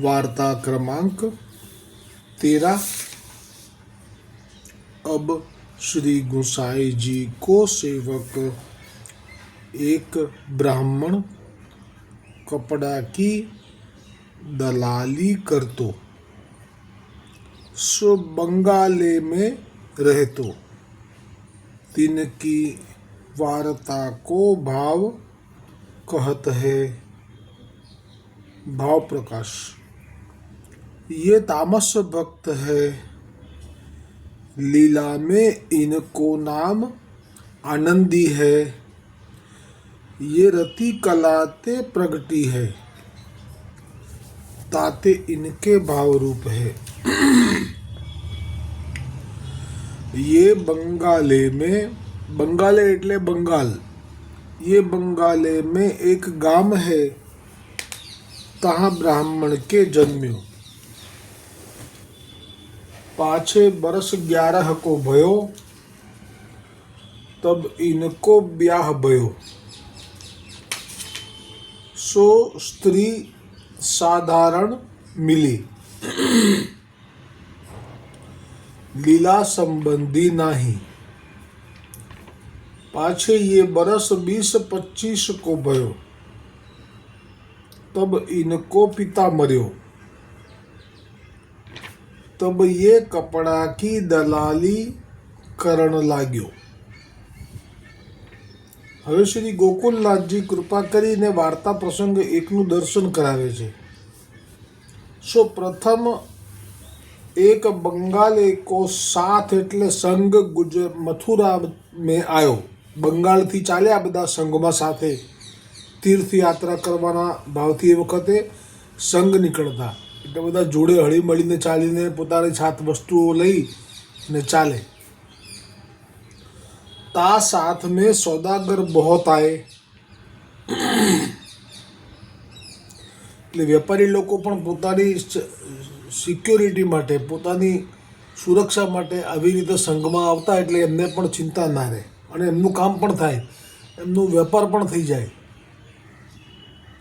वार्ता क्रमांक तेरह। अब श्री गोसाई जी को सेवक, एक ब्राह्मण, कपड़ा की दलाली करतो सो बंगाले में रह रहतो तिनकी वार्ता को भाव कहत है। भाव प्रकाश। ये तामस भक्त है लीला में इनको नाम आनंदी है ये रति कलाते प्रगति है ताते इनके भाव रूप है ये बंगाले में बंगाले એટલે બંગાલ ये बंगाले में एक गांव है तहाँ ब्राह्मण के जन्म्यो पाछे बरस ग्यारह को भयो, तब इनको ब्याह भयो। सो स्त्री साधारण मिली। लीला संबंधी नहीं। पाछे ये बरस बीस पच्चीस को भयो, तब इनको पिता मर्यो। तब ये कपड़ा की दलाली करण लाग्यो હવે શ્રી ગોકુલનાથજી કૃપા કરીને વાર્તા પ્રસંગ એકનું દર્શન કરાવે છે સો પ્રથમ एक बंगाले को साथ એટલે સંઘ ગુજ મથુરા મેં આવ્યો બંગાળથી ચાલ્યા બધા સંઘમાં સાથે તીર્થયાત્રા કરવાના ભાવથી એ વખતે સંઘ નીકળતા એટલે બધા જોડે હળી મળીને ચાલીને પોતાની સાત વસ્તુઓ લઈ ને ચાલે. તા સાથ મેં સોદાગર બહોત આए એટલે વેપારી લોકો પણ પોતાની સિક્યોરિટી માટે, પોતાની સુરક્ષા માટે આવી રીતે સંઘમાં આવતા એટલે એમને પણ ચિંતા ના રહે. અને એમનું કામ પણ થાય. એમનું વેપાર પણ થઈ જાય.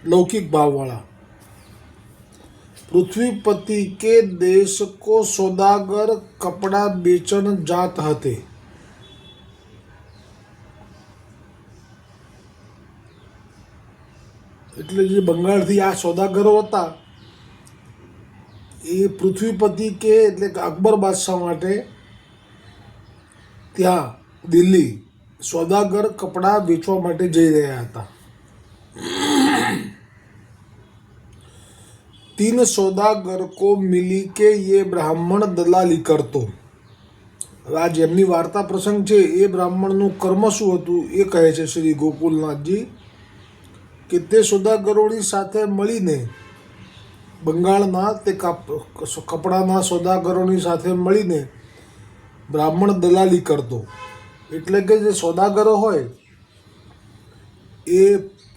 લૌકિક ભાવવાળા. પૃથ્વીપતિ કે દેશ કો સોદાગર કપડા બેચન જાત હતે? એટલે જે બંગાળથી આ સોદાગરો હતા, એ પૃથ્વીપતિ કે એટલે કે અકબર બાદશાહ માટે ત્યાં દિલ્હી સોદાગર કપડાં વેચવા માટે જઈ રહ્યા હતા. तीन सौदागर को मिली के ये બ્રાહ્મણ દલાલી કરતો હવે આ જેમની વાર્તા પ્રસંગ છે એ બ્રાહ્મણનું કર્મ શું હતું એ કહે છે શ્રી ગોકુલનાથજી કે તે સોદાગરોની સાથે મળીને બંગાળના તે કપડાના સોદાગરોની સાથે મળીને બ્રાહ્મણ દલાલી કરતો એટલે કે જે સોદાગરો હોય એ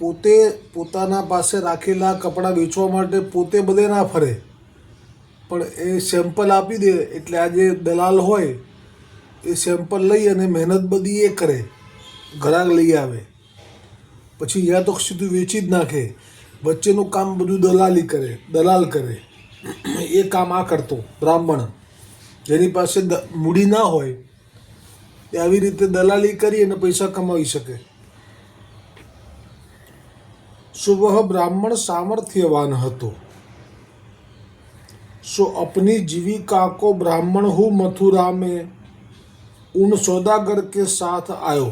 પોતે પોતાના પાસે રાખેલા કપડાં વેચવા માટે પોતે બધે ના ફરે. પણ એ સેમ્પલ આપી દે એટલે આ જે દલાલ હોય, એ સેમ્પલ લઈ અને મહેનત બધી એ કરે. ઘરાક લઈ આવે. પછી યા તો સીધું વેચી જ નાખે. વચ્ચેનું કામ બધું દલાલી કરે, દલાલ કરે. એ કામ આ કરતો, બ્રાહ્મણ. જેની પાસે મૂડી ના હોય, એ આવી રીતે દલાલી કરી અને પૈસા કમાવી શકે. सो वह ब्राह्मण सामर्थ्यवान હતો सो अपनी जीविका को ब्राह्मण हूँ मथुरा में उन सौदागर के साथ आयो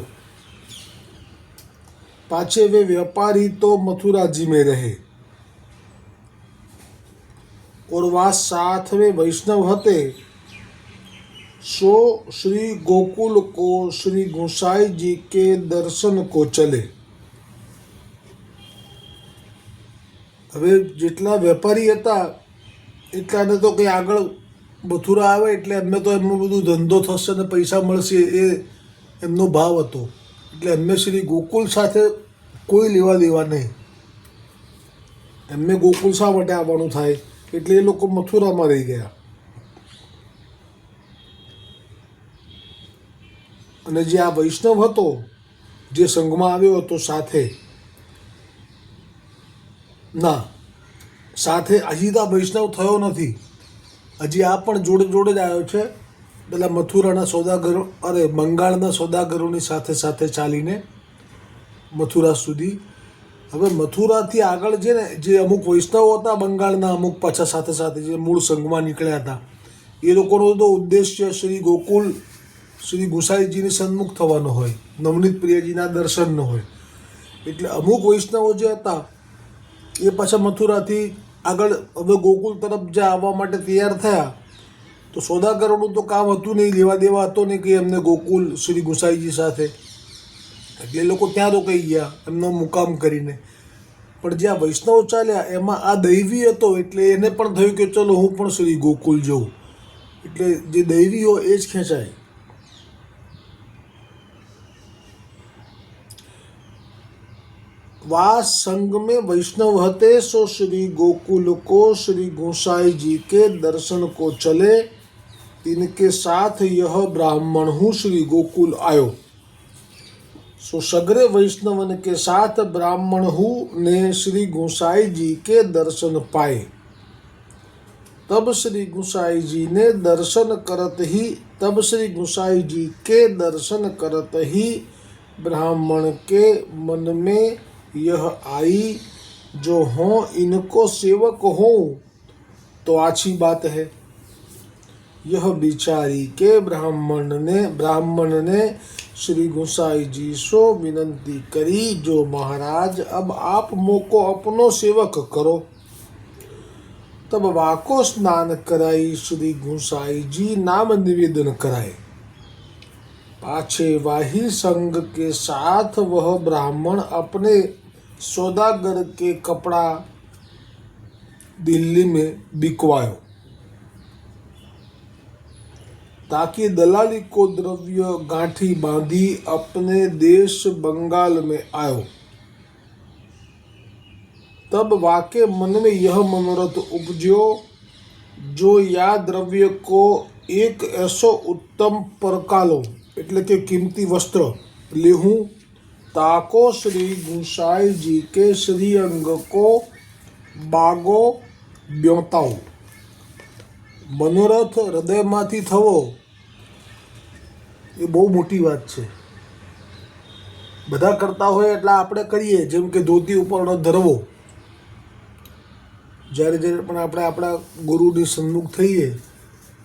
पाछे वे व्यापारी तो मथुरा जी में रहे और वह साथ में वैष्णव हते सो श्री गोकुल को श्री गोसाई जी के दर्शन को चले હવે જેટલા વેપારી હતા, એટલાને તો કંઈ આગળ મથુરા આવે એટલે એમને તો એમનો બધું ધંધો થશે અને પૈસા મળશે એ એમનો ભાવ હતો. એટલે એમને શ્રી ગોકુલ સાથે કોઈ લેવા દેવા નહીં. એમને ગોકુલ શા માટે આવવાનું થાય? એટલે એ લોકો મથુરામાં રહી ગયા. અને જે આ વૈષ્ણવ હતો, જે સંઘમાં આવ્યો હતો સાથે ના, સાથે હજી વૈષ્ણવ થયો નથી. હજી આ પણ જોડે જોડે જ આવ્યો છે. પેલા મથુરાના સોદાગરો, અરે બંગાળના સોદાગરોની સાથે સાથે ચાલીને મથુરા સુધી. હવે મથુરાથી આગળ છે ને, જે અમુક વૈષ્ણવો હતા બંગાળના, અમુક પાછા સાથે સાથે જે મૂળ સંઘમાં નીકળ્યા હતા, એ લોકોનો તો ઉદ્દેશ્ય શ્રી ગોકુલ, શ્રી ગુસાઈજીની સન્મુખ થવાનો હોય, નવનીત પ્રિયજીના દર્શનનો હોય. એટલે અમુક વૈષ્ણવો જે હતા એ પાછા મથુરાથી આગળ હવે ગોકુલ તરફ જે આવવા માટે તૈયાર થયા, તો સોદાગરોનું તો કામ હતું નહીં, લેવા દેવા હતો નહીં કે એમને ગોકુલ શ્રી ગુસાઈજી સાથે. એટલે એ લોકો ત્યાં રોકાઈ ગયા, એમનો મુકામ કરીને. પણ જ્યાં વૈષ્ણવ ચાલ્યા, એમાં આ દૈવી હતો, એટલે એને પણ થયું કે ચલો હું પણ શ્રી ગોકુલ જઉં. એટલે જે દૈવી હોય એ જ ખેંચાય. वास संग में वैष्णव हते, सो श्री गोकुल को, श्री गोसाई जी के दर्शन को चले। इनके साथ यह ब्राह्मण हूँ, श्री गोकुल आयो। सो सगरे वैष्णवन के साथ ब्राह्मण हूँ, ने श्री गोसाई जी के दर्शन पाए। तब श्री गोसाई जी ने दर्शन करत ही, तब श्री गोसाई जी के दर्शन करत ही ब्राह्मण के मन में यह आई जो हों, इनको सेवक हो तो अच्छी बात है। यह बिचारी के ब्राह्मण ने ब्राह्मण ने श्री गोसाई जी सो विनंती करी, जो महाराज, अब आप मोको अपनो सेवक करो। तब वाको स्नान कराई श्री गोसाई जी नाम निवेदन कराए। पाछे वाही संघ के साथ वह ब्राह्मण अपने सौदागर के कपड़ा दिल्ली में बिकवायो ताकि दलाली को द्रव्य गांठी बांधी अपने देश बंगाल में आयो तब वाके मन में यह मनोरथ उपजो जो या द्रव्य को एक ऐसो उत्तम परकालो એટલે કે કિંમતી વસ્ત્ર લેહું ताको श्री गुसाई जी के श्री अंग को બાગો બ્યોતાઓ મનોરથ હૃદયમાંથી થવો એ બહુ મોટી વાત છે બધા કરતા હોય એટલે આપણે કરીએ જેમ કે ધોતી ઉપરનો ધરવો જ્યારે જ્યારે પણ આપણે આપણા ગુરુની સન્મુખ થઈએ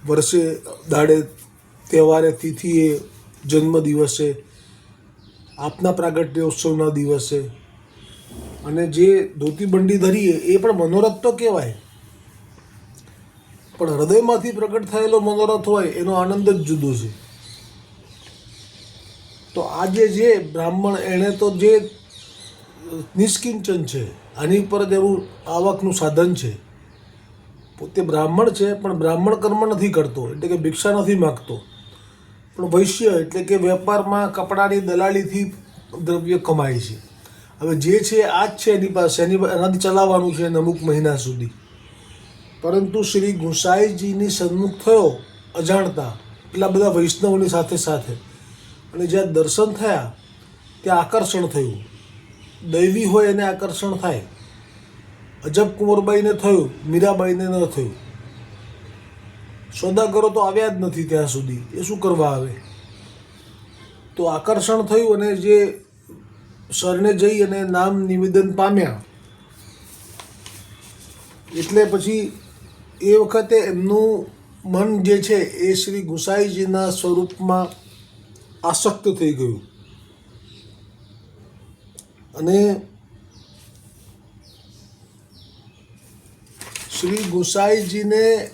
વર્ષે દાડે તહેવારે તિથિએ જન્મદિવસે આપના પ્રાગટ્ય ઉત્સવના દિવસે. અને જે ધોતી બંડી ધરીએ, એ પણ મનોરથ તો કહેવાય. પણ હૃદયમાંથી પ્રગટ થયેલો મનોરથ હોય, એનો આનંદ જ જુદો છે. તો આજે જે બ્રાહ્મણ, એણે તો જે નિષ્કિંચન છે, આની પર જ એવું આવકનું સાધન છે. પોતે બ્રાહ્મણ છે, પણ બ્રાહ્મણ કર્મ નથી કરતો, એટલે કે ભિક્ષા નથી માગતો. પણ વૈશ્ય એટલે કે વેપારમાં કપડાની દલાલીથી દ્રવ્ય કમાય છે. હવે જે છે આ જ છે એની પાસે એની એનાથી ચલાવવાનું છે અમુક મહિના સુધી. પરંતુ શ્રી ગુસાઈજીની સન્મુખ થયો અજાણતા એટલા બધા વૈષ્ણવની સાથે સાથે. અને જ્યાં દર્શન થયા, ત્યાં આકર્ષણ થયું. દૈવી હોય એને આકર્ષણ થાય. અજબ કુંવરબાઈને થયું, મીરાબાઈને ન થયું. સોદાગરો તો આવ્યા જ નથી ત્યાં સુધી. એ શું કરવા આવે? તો આકર્ષણ થયું અને જે સરને જઈ અને નામ નિવેદન પામ્યા. એટલે પછી એ વખતે એમનું મન જે છે એ શ્રી ગુસાઈજીના સ્વરૂપમાં આસક્ત થઈ ગયું. અને શ્રી ગુસાઈજીને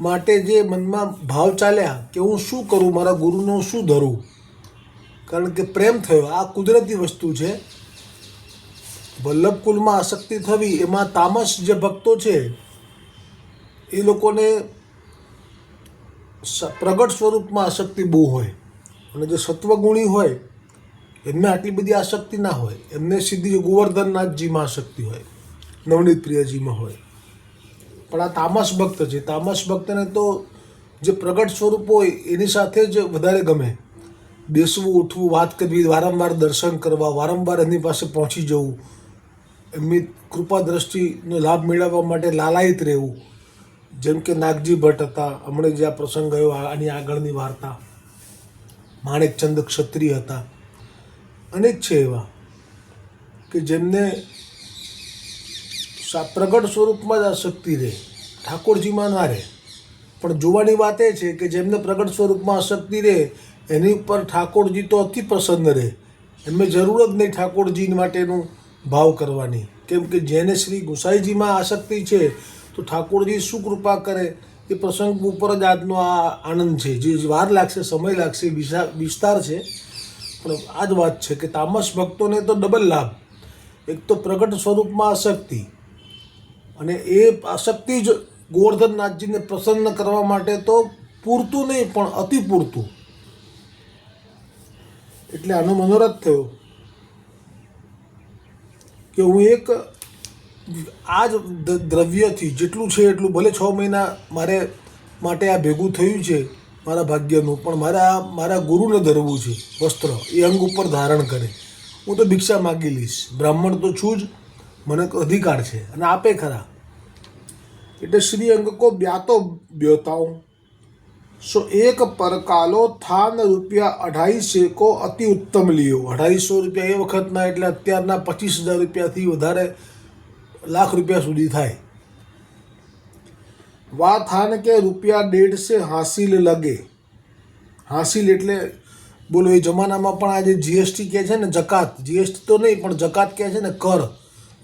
માટે જે મનમાં ભાવ ચાલ્યા કે હું શું કરું, મારા ગુરુનો શું ધરું? કારણ કે પ્રેમ થયો. આ કુદરતી વસ્તુ છે. વલ્લભ કુલમાં આસક્તિ થવી, એમાં તામસ જે ભક્તો છે, એ લોકોને પ્રગટ સ્વરૂપમાં આસક્તિ બહુ હોય. અને જે સત્વગુણી હોય, એમને આટલી બધી આસક્તિ ના હોય. એમને સીધી ગોવર્ધનનાથજીમાં આસક્તિ હોય, નવનીત પ્રિયજીમાં હોય. પણ આ તામસ ભક્ત છે. તામસ ભક્તને તો જે પ્રગટ સ્વરૂપ હોય, એની સાથે જ વધારે ગમે. બેસવું, ઉઠવું, વાત કરવી, વારંવાર દર્શન કરવા, વારંવાર એની પાસે પહોંચી જવું, એમની કૃપા દ્રષ્ટિનો લાભ મેળવવા માટે લાલાયિત રહેવું. જેમ કે નાગજી ભટ્ટ હતા, હમણાં જે આ પ્રસંગ ગયો આની આગળની વાર્તા. માણેકચંદ ક્ષત્રિય હતા. અનેક છે એવા કે જેમને પ્રગટ સ્વરૂપમાં જ આસક્તિ રહે. ઠાકોરજીમાં ના રહે. પણ જોવાની વાત એ છે કે જેમને પ્રગટ સ્વરૂપમાં શક્તિ રહે, એની ઉપર ઠાકોરજી તો અતિ પ્રસન્ન રહે. એમને જરૂર જ નહીં ઠાકોરજી માટેનું ભાવ કરવાની. કેમ કે જેને શ્રી ગુસાઈજીમાં આસક્તિ છે, તો ઠાકોરજી શું કૃપા કરે. એ પ્રસંગ ઉપર જ આજનો આ આનંદ છે. જે વાર લાગશે, સમય લાગશે વિસ્તાર છે. પણ આ જ વાત છે કે તામસ ભક્તોને તો ડબલ લાભ. એક તો પ્રગટ સ્વરૂપમાં આસક્તિ અને એ શક્તિ જ ગોવર્ધનનાથજીને પ્રસન્ન કરવા માટે તો પૂરતું નહીં, પણ અતિ પૂરતું. એટલે આનો મનોરથ થયો કે હું એક આ જ દ્રવ્યથી જેટલું છે એટલું, ભલે છ મહિના મારે માટે આ ભેગું થયું છે મારા ભાગ્યનું, પણ મારે, મારા ગુરુને ધરવું છે વસ્ત્ર, એ અંગ ઉપર ધારણ કરે. હું તો ભિક્ષા માગી લઈશ. બ્રાહ્મણ તો છું જ, મને અધિકાર છે અને આપે ખરા. એટલે શ્રી અંગ કો બ્યાતો બ્યોતાઓ સો એક પરકાલો થાન રૂપિયા અઢાઈસે કો અતિ ઉત્તમ લ્યો. અઢાઈસો રૂપિયા એ વખતના એટલે અત્યારના પચીસ હજાર રૂપિયાથી વધારે લાખ રૂપિયા સુધી થાય. વા થાન કે રૂપિયા દેઢસે હાસિલ લગે. હાસિલ એટલે બોલો, એ જમાનામાં પણ આજે જીએસટી કહે છે ને, જકાત. જીએસટી તો નહીં, પણ જકાત કહે છે ને, કર.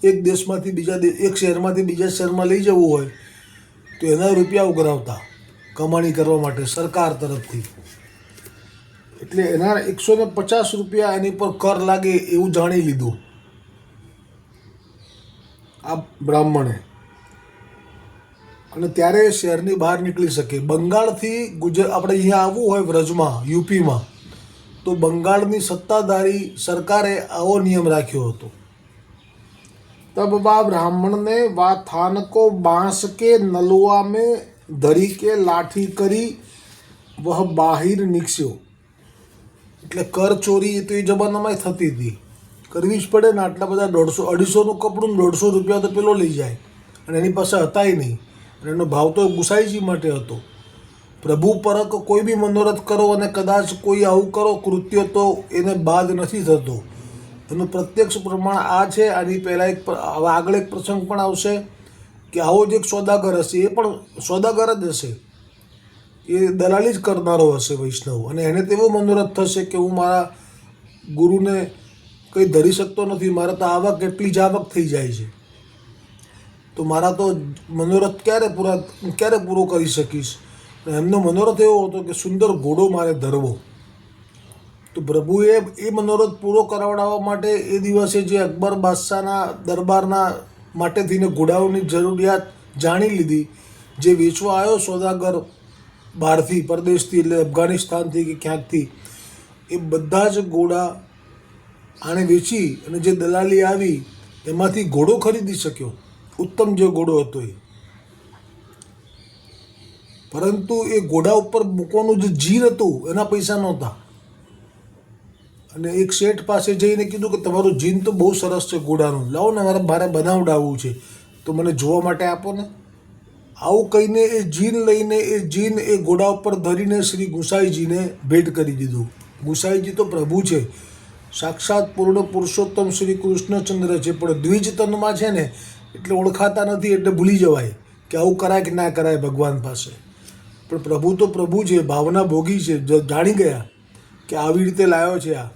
એક દેશમાંથી બીજા એક શહેરમાંથી બીજા શહેરમાં લઈ જવું હોય. તો એના રૂપિયા ઉઘરાવતા કમાણી કરવા માટે સરકાર તરફથી. એટલે એના એકસો ને પચાસ રૂપિયા એની પર કર લાગે એવું જાણી લીધું. આ બ્રાહ્મણે. અને ત્યારે શહેરની બહાર નીકળી શકે. બંગાળથી ગુજરાત આપણે અહીંયા આવવું હોય વ્રજમાં, યુપીમાં, તો બંગાળની સત્તાધારી સરકારે આવો નિયમ રાખ્યો હતો. तब बा ब्राह्मण ने वा थान को बांस के नलुआ में धरी के लाठी કરી વહ બાહિર નીકળ્યો એટલે કર ચોરી એ તો એ જમાનામાં થતી હતી કરવી જ પડે ને આટલા બધા દોઢસો અઢીસોનું કપડું ને દોઢસો રૂપિયા તો પેલો લઈ જાય અને એની પાસે હતાય નહીં અને એનો ભાવ તો ગુસાઈજી માટે હતો પ્રભુ પરક કોઈ બી મનોરથ કરો અને કદાચ કોઈ આવું કરો કૃત્ય તો એને બાદ નથી થતો એનું પ્રત્યક્ષ પ્રમાણ આ છે, આની પહેલાં એક હવે આગળ એક પ્રસંગ પણ આવશે કે આવો જ એક સોદાગર હશે, એ પણ સોદાગર જ હશે. એ દલાલી જ કરનારો હશે વૈષ્ણવ. અને એને તેવો મનોરથ થશે કે હું મારા ગુરુને કંઈ ધરી શકતો નથી, મારે તો આવક એટલી જ આવક થઈ જાય છે. તો મારા તો મનોરથ ક્યારે પૂરા ક્યારે પૂરો કરી શકીશ? એમનો મનોરથ એવો હતો કે, સુંદર ઘોડો મારે ધરવો. તો પ્રભુએ એ મનોરથ પૂરો કરાવડાવવા માટે એ દિવસે જે અકબર બાદશાહના દરબારના માટે થઈને ઘોડાઓની જરૂરિયાત જાણી લીધી. જે વેચવા આવ્યો સોદાગર બહારથી, પરદેશથી એટલે અફઘાનિસ્તાનથી કે ક્યાંકથી, એ બધા જ ઘોડા આણે વેચી અને જે દલાલી આવી એમાંથી ઘોડો ખરીદી શક્યો. ઉત્તમ જે ઘોડો હતો એ. પરંતુ એ ઘોડા ઉપર મૂકવાનું જે જીર હતું, એના પૈસા નહોતા. અને એક શેઠ પાસે જઈને કીધું કે તમારું જીન તો બહુ સરસ છે ઘોડાનું લાવો ને મારે મારે બનાવડાવવું છે. તો મને જોવા માટે આપો ને. આવું કહીને એ જીન લઈને એ જીન એ ઘોડા ઉપર ધરીને શ્રી ગુસાઈજીને ભેટ કરી દીધું. ગુસાઈજી તો પ્રભુ છે. સાક્ષાત પૂર્ણ પુરુષોત્તમ શ્રી કૃષ્ણચંદ્ર છે, પણ દ્વિજતનમાં છે ને, એટલે ઓળખાતા નથી એટલે ભૂલી જવાય કે આવું કરાય કે ના કરાય ભગવાન પાસે. પણ પ્રભુ તો પ્રભુ છે, ભાવના ભોગી છે જાણી ગયા કે આવી રીતે લાવ્યો છે આ.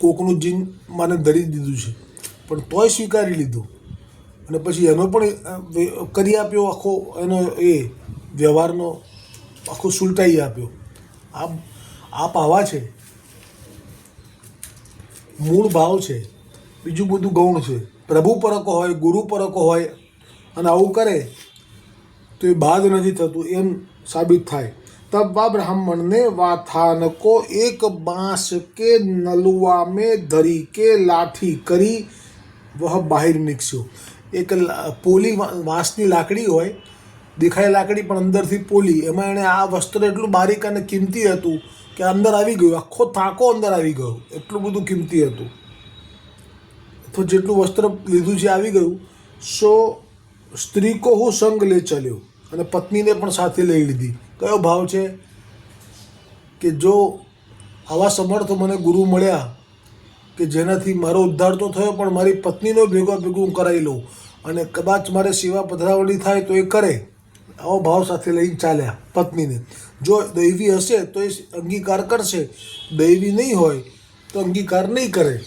કોકનું જીન મને ધરી દીધું છે. પણ તોય સ્વીકારી લીધું. અને પછી એનો પણ કરી આપ્યો આખો એનો એ વ્યવહારનો, આખો સુલટાઈ આપ્યો. આ આ પાવા છે. મૂળ ભાવ છે. બીજું બધું ગૌણ છે. પ્રભુ પરકો હોય, ગુરુ પરકો હોય, અને આવું કરે, તો એ બાદ નથી થતું એમ સાબિત થાય. तब वह ब्राह्मण ने वाथान को एक बांस के नलुआ में धरी के लाठी કરી વહ બહાર નીકળ્યો એક લા- પોલી વા- વાંસની લાકડી હોય દેખાય લાકડી પણ અંદરથી પોલી એમાં એણે આ વસ્ત્ર એટલું બારીક અને કિંમતી હતું કે અંદર આવી ગયું આખો થાકો અંદર આવી ગયો એટલું બધું કિંમતી હતું તો જેટલું વસ્ત્ર લીધું છે આવી ગયું સો સ્ત્રી કો હું સંગ લે ચલ્યો અને પત્નીને પણ સાથે લઈ લીધી કયો ભાવ છે? કે જો આવા સમર્થ મને ગુરુ મળ્યા કે જેનાથી મારો ઉદ્ધાર તો થયો, પણ મારી પત્નીનો ભેગો ભેગું હું કરાવી લઉં અને કદાચ મારે સેવા પધરાવણી થાય તો એ કરે. આવો ભાવ સાથે લઈને ચાલ્યા પત્નીને. જો દૈવી હશે તો એ અંગીકાર કરશે. દૈવી નહીં હોય તો અંગીકાર નહીં કરે.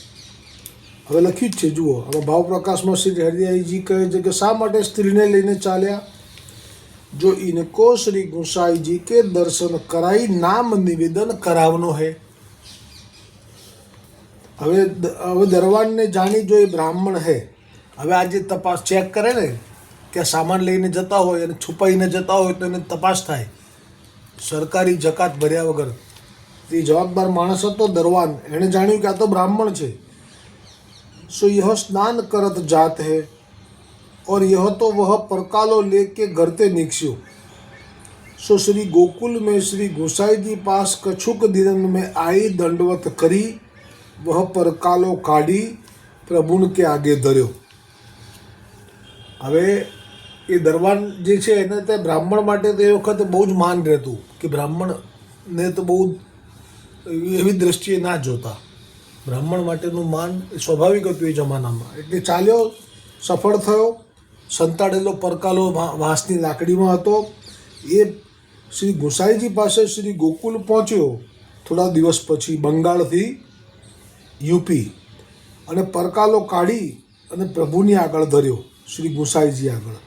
હવે લખ્યું જ છે, જુઓ. હવે ભાવ પ્રકાશમાં શ્રી હરિયાઈજી કહે છે કે શા માટે સ્ત્રીને લઈને ચાલ્યા? જો इनको શ્રી गोसाई કે દર્શન दर्शन નામ નિવેદન निवेदन करावनो હવે હવે દરવાનને જાણી જો એ બ્રાહ્મણ હે હવે આજે તપાસ ચેક કરે ને કે સામાન લઈને જતા હોય અને છુપાઈને જતા હોય તો એને તપાસ થાય સરકારી જકાત ભર્યા વગર એ જવાબદાર માણસ હતો દરવાન એણે જાણ્યું કે આ તો બ્રાહ્મણ છે સો યહ સ્નાન કરત જાત હે और यह तो वह परकालो लेके घर ते निकस्यो सो श्री गोकुल में श्री गोसाई जी पास कछुक दिन में आई दंडवत करी वह परकालो काढ़ी પ્રભુને કે આગે ધર્યો હવે એ દરવાન જે છે એને તે બ્રાહ્મણ માટે તો એ વખતે બહુ જ માન રહેતું કે બ્રાહ્મણને તો બહુ એવી દ્રષ્ટિએ ના જોતા બ્રાહ્મણ માટેનું માન એ સ્વાભાવિક હતું એ જમાનામાં એટલે ચાલ્યો સફળ થયો સંતાડેલો પરકાલો વાંસની લાકડીમાં હતો. એ શ્રી ગુસાઈજી પાસે શ્રી ગોકુલ પહોંચ્યો. થોડા દિવસ પછી બંગાળથી યુપી અને પરકાલો કાઢી અને પ્રભુની આગળ ધર્યો, શ્રી ગુસાઈજી આગળ.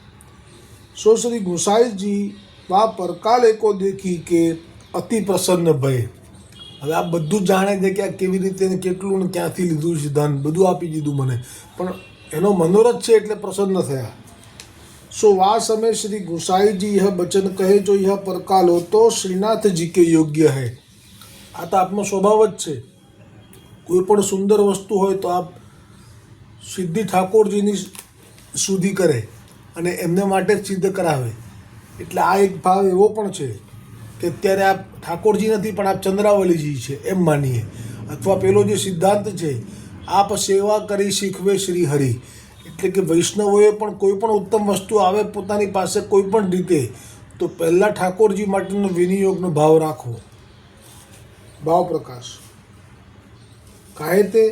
સો શ્રી ગુસાઈજી વા પરકાલ એકો દેખી કે અતિ પ્રસન્ન ભય. હવે આ બધું જાણે છે કે આ કેવી રીતે કેટલું ને ક્યાંથી લીધું છે, ધન બધું આપી દીધું મને. પણ એનો મનોરથ છે એટલે પ્રસન્ન થયા. સો વા સમય શ્રી ગુસાઈજી यह વચન કહે જો यह પરકાલ હો તો શ્રીનાથજી કે યોગ્ય હૈ આ તો આપનો સ્વભાવ જ છે કોઈ પણ સુંદર વસ્તુ હોય તો આપ સિદ્ધિ ઠાકોરજીની સુધી કરે અને એમને માટે જ સિદ્ધ કરાવે એટલે આ એક ભાવ એવો પણ છે કે અત્યારે આપ ઠાકોરજી નથી પણ આપ ચંદ્રાવલીજી છે એમ માનીએ અથવા પેલો જે સિદ્ધાંત છે આપ સેવા કરી શીખવે શ્રી હરિ એટલે કે વૈષ્ણવોએ પણ કોઈ પણ ઉત્તમ વસ્તુ આવે પોતાની પાસે કોઈ પણ રીતે તો પહેલાં ઠાકોરજી માટેનો વિનિયોગનો ભાવ રાખવો ભાવ પ્રકાશ काहे ते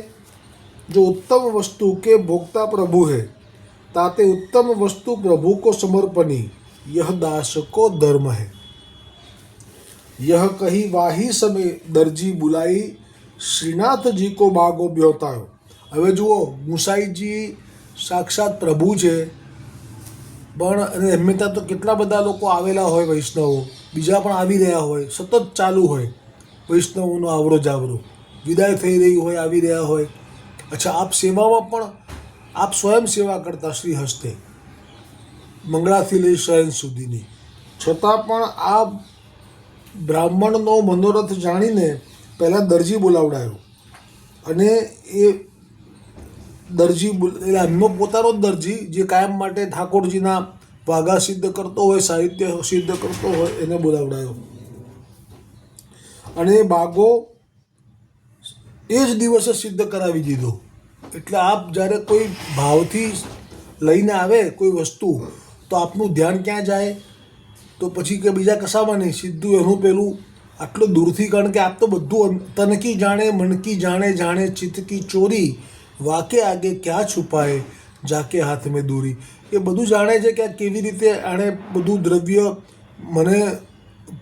जो उत्तम वस्तु के भोक्ता प्रभु है ताते उत्तम वस्तु प्रभु को समर्पणी यह दास को धर्म है यह कही वाही समय दर्जी बुलाई શ્રીનાથ જી કો બાગો બ્યોતાયો હવે જુઓ મુસાઈજી સાક્ષાત પ્રભુ છે. પણ અને હંમેશા તો કેટલા બધા લોકો આવેલા હોય વૈષ્ણવો. બીજા પણ આવી રહ્યા હોય. સતત ચાલુ હોય વૈષ્ણવોનો આવરો જાવરો વિદાય થઈ રહી હોય, આવી રહ્યા હોય. અચ્છા, આપ સેવામાં પણ, આપ સ્વયં સેવા કરતા શ્રી હસ્તે. મંગળાથી લઈ શયન સુધીની. છતાં પણ આ બ્રાહ્મણનો મનોરથ જાણીને પહેલાં દરજી બોલાવડાયો. અને એ દરજી એટલે એમનો પોતાનો જ દરજી, જે કાયમ માટે ઠાકોરજીના વાઘા સિદ્ધ કરતો હોય, સાહિત્ય સિદ્ધ કરતો હોય, એને બોલાવડાયો. અને એ બાગો એ જ દિવસે સિદ્ધ કરાવી દીધો. એટલે આપ જ્યારે કોઈ ભાવથી લઈને આવે કોઈ વસ્તુ, તો આપનું ધ્યાન ક્યાં જાય? તો પછી કે બીજા કશામાં નહીં, સીધું એનું પેલું આટલું દૂરથી, કારણ કે આપ તો બધું તનકી જાણે, મનકી જાણે જાણે ચિતકી ચોરી વાકે આગે ક્યાં છુપાય, જાકે હાથ મેં દૂરી. એ બધું જાણે છે કે આ કેવી રીતે આણે બધું દ્રવ્ય મને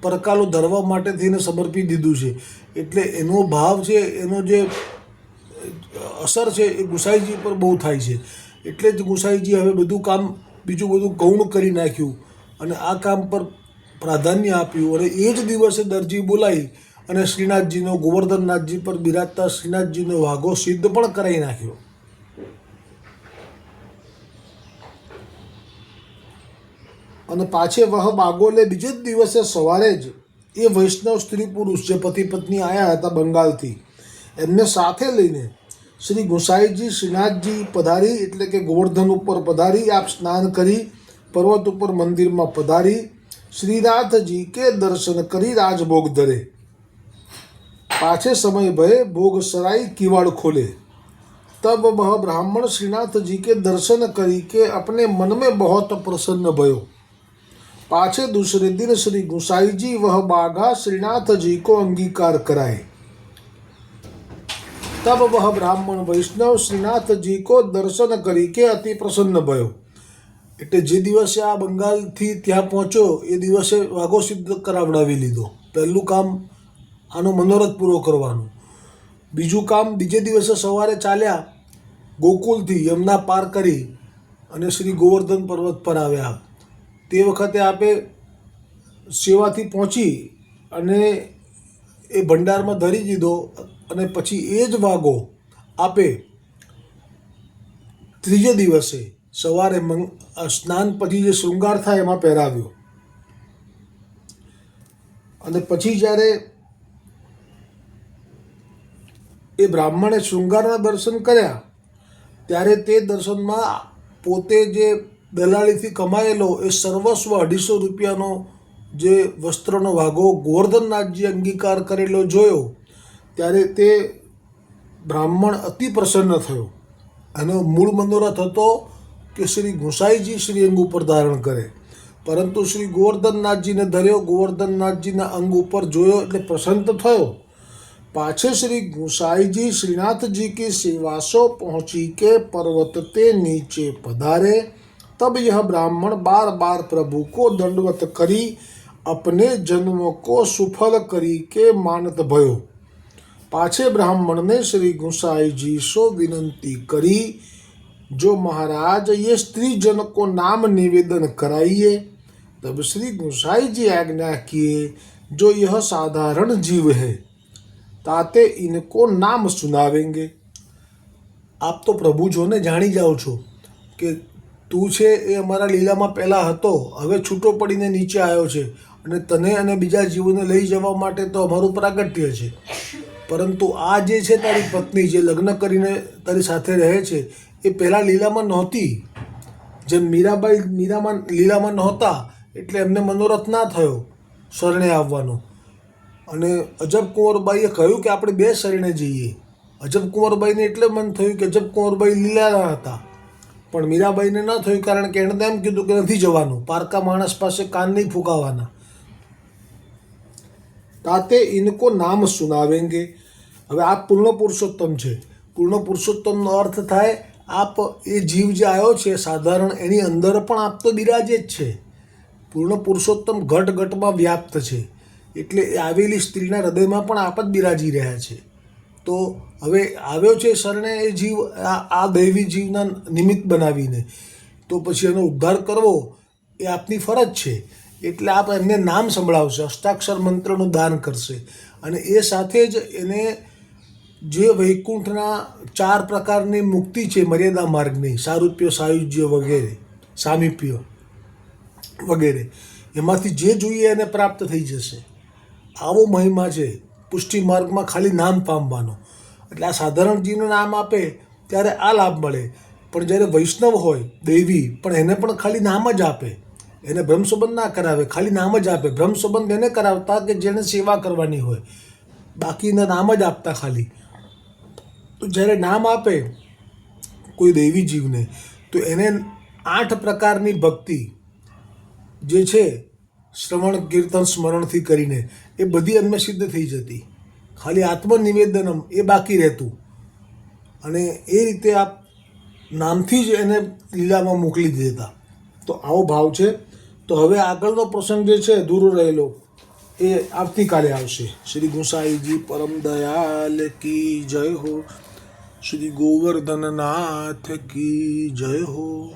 પરકાલો ધરવા માટે થઈને સમર્પી દીધું છે. એટલે એનો ભાવ છે, એનો જે અસર છે એ ગુસાઈજી પર બહુ થાય છે. એટલે જ ગુસાઈજી હવે બધું કામ બીજું બધું ગૌણ કરી નાખ્યું અને આ કામ પર પ્રાધાન્ય આપ્યું અને એ જ દિવસે દરજી બોલાવી અને શ્રીનાથજીનો, ગોવર્ધનનાથજી પર બિરાજતા શ્રીનાથજીનો વાઘો સિદ્ધ પણ કરાવી નાખ્યો. અને પાછે વહ બાગોલે બીજે જ દિવસે સવારે જ એ વૈષ્ણવ સ્ત્રી પુરુષ જે પતિ પત્ની આવ્યા હતા બંગાળથી, એમને સાથે લઈને શ્રી ગોસાઈજી શ્રીનાથજી પધારી, એટલે કે ગોવર્ધન ઉપર પધારી, આપ સ્નાન કરી, પર્વત ઉપર મંદિરમાં પધારી, શ્રીનાથજી કે દર્શન કરી, રાજભોગ ધરે. पाछे समय भय भोग सराय किवाड़ खोले तब वह ब्राह्मण श्रीनाथ जी के दर्शन करी के अपने मन में बहुत प्रसन्न भयो पाछे दूसरे दिन श्री गुसाई जी वह बाघा श्रीनाथ जी को अंगीकार कराए तब वह ब्राह्मण वैष्णव श्रीनाथ जी को दर्शन કરી કે અતિ પ્રસન્ન ભયો એટલે જે દિવસે આ બંગાળથી ત્યાં પહોંચ્યો એ દિવસે વાઘો સિદ્ધ કરાવડાવી લીધો પહેલું કામ આનો મનોરથ પૂરો કરવાનું. બીજું કામ બીજે દિવસે સવારે ચાલ્યા ગોકુલથી યમુના પાર કરી અને શ્રી ગોવર્ધન પર્વત પર આવ્યા. તે વખતે આપે સેવાથી પહોંચી અને એ ભંડારમાં ધરી દીધો અને પછી એ જ વાઘો આપે ત્રીજે દિવસે સવારે મંગ સ્નાન પછી જે શૃંગાર થાય એમાં પહેરાવ્યો. અને પછી જ્યારે એ બ્રાહ્મણે શૃંગારના દર્શન કર્યા. ત્યારે તે દર્શનમાં પોતે જે દલાલીથી કમાયેલો એ સર્વસ્વ અઢીસો રૂપિયાનો જે વસ્ત્રનો વાઘો ગોવર્ધનનાથજી અંગીકાર કરેલો જોયો. ત્યારે તે બ્રાહ્મણ અતિ પ્રસન્ન થયો. અને મૂળ મનોરથ હતો કે શ્રી ગુસાઈજી શ્રી અંગ ઉપર ધારણ કરે. પરંતુ શ્રી ગોવર્ધનનાથજીને ધર્યો. ગોવર્ધનનાથજીના અંગ ઉપર જોયો એટલે પ્રસન્ન થયો. पाछे श्री गोसाई जी श्रीनाथ जी की सेवा सो पहुँची के पर्वत ते नीचे पधारे, तब यह ब्राह्मण बार बार प्रभु को दंडवत करी, अपने जन्म को सुफल करी के मानत भयो। पाछे ब्राह्मण ने श्री गोसाई जी सो विनंती करी, जो महाराज, ये स्त्री जन को नाम निवेदन कराइए। तब श्री गोसाई जी आज्ञा किए, जो यह साधारण जीव है તાતે ઇનકો નામ સુનાવેંગે. આપ તો પ્રભુ જોને જાણી જાઓ છો કે તું છે એ અમારા લીલામાં પહેલાં હતો, હવે છૂટો પડીને નીચે આવ્યો છે અને તને અને બીજા જીવોને લઈ જવા માટે તો અમારું પ્રાગટ્ય છે. પરંતુ આ જે છે તારી પત્ની, જે લગ્ન કરીને તારી સાથે રહે છે, એ પહેલાં લીલામાં નહોતી. જેમ મીરાબાઈ મીરામાં લીલામાં નહોતા, એટલે એમને મનોરથ ના થયો શરણે આવવાનો. અને અજબ કુંવરબાઈએ કહ્યું કે આપણે બે શરણે જઈએ. અજબ કુંવરબાઈને એટલે મન થયું કે અજબ કુંવરબાઈ લીલાના હતા. પણ મીરાબાઈને ન થયું કારણ કે એણે એમ કીધું કે નથી જવાનું. પારકા માણસ પાસે કાન નહીં ફૂંકાવાના. તાતે ઇનકો નામ સુનાવેંગે. હવે આ પૂર્ણ પુરુષોત્તમ છે. પૂર્ણ પુરુષોત્તમનો અર્થ થાય, આપ એ જીવ જે આવ્યો છે, સાધારણ એની અંદર પણ આપ તો બિરાજે જ છે. પૂર્ણ પુરુષોત્તમ ઘટ ઘટમાં વ્યાપ્ત છે. એટલે આવેલી સ્ત્રીના હૃદયમાં પણ આપ જ બિરાજી રહ્યા છે. તો હવે આવ્યો છે શરણે એ જીવ, આ દૈવી જીવના નિમિત્ત બનાવીને. તો પછી એનો ઉદ્ધાર કરવો એ આપની ફરજ છે. એટલે આપ એમને નામ સંભળાવશે, અષ્ટાક્ષર મંત્રનું દાન કરશે. અને એ સાથે જ એને જે વૈકુંઠના ચાર પ્રકારની મુક્તિ છે, મર્યાદા માર્ગની, સારૂપ્ય, સાયુજ્ય વગેરે, સામીપ્ય વગેરે, એમાંથી જે જોઈએ એને પ્રાપ્ત થઈ જશે. આવો મહિમા છે. પુષ્ટિ માર્ગમાં ખાલી નામ પામવાનો. એટલે આ સાધારણ જીવનું નામ આપે ત્યારે આ લાભ મળે. પણ જ્યારે વૈષ્ણવ હોય, દેવી, પણ એને પણ ખાલી નામ જ આપે. એને બ્રહ્મસંબંધ ના કરાવે, ખાલી નામ જ આપે. બ્રહ્મસંબંધ એને કરાવતા કે જેને સેવા કરવાની હોય. બાકીના નામ જ આપતા ખાલી. તો જ્યારે નામ આપે કોઈ દેવી જીવને, તો એને આઠ પ્રકારની ભક્તિ જે છે શ્રવણ, કીર્તન, સ્મરણથી કરીને એ બધી અન્મસિદ્ધ સિદ્ધ થઈ જતી. ખાલી આત્મનિવેદનમ એ બાકી રહેતું. અને એ રીતે આપ નામથી જ એને લીલામાં મોકલી દેતા. તો આવો ભાવ છે. તો હવે આગળનો પ્રસંગ જે છે, અધૂરો રહેલો, એ આવતીકાલે આવશે. શ્રી ગુસાઈજી પરમ દયાલ કી જય હો. શ્રી ગોવર્ધનનાથ કી જય હો.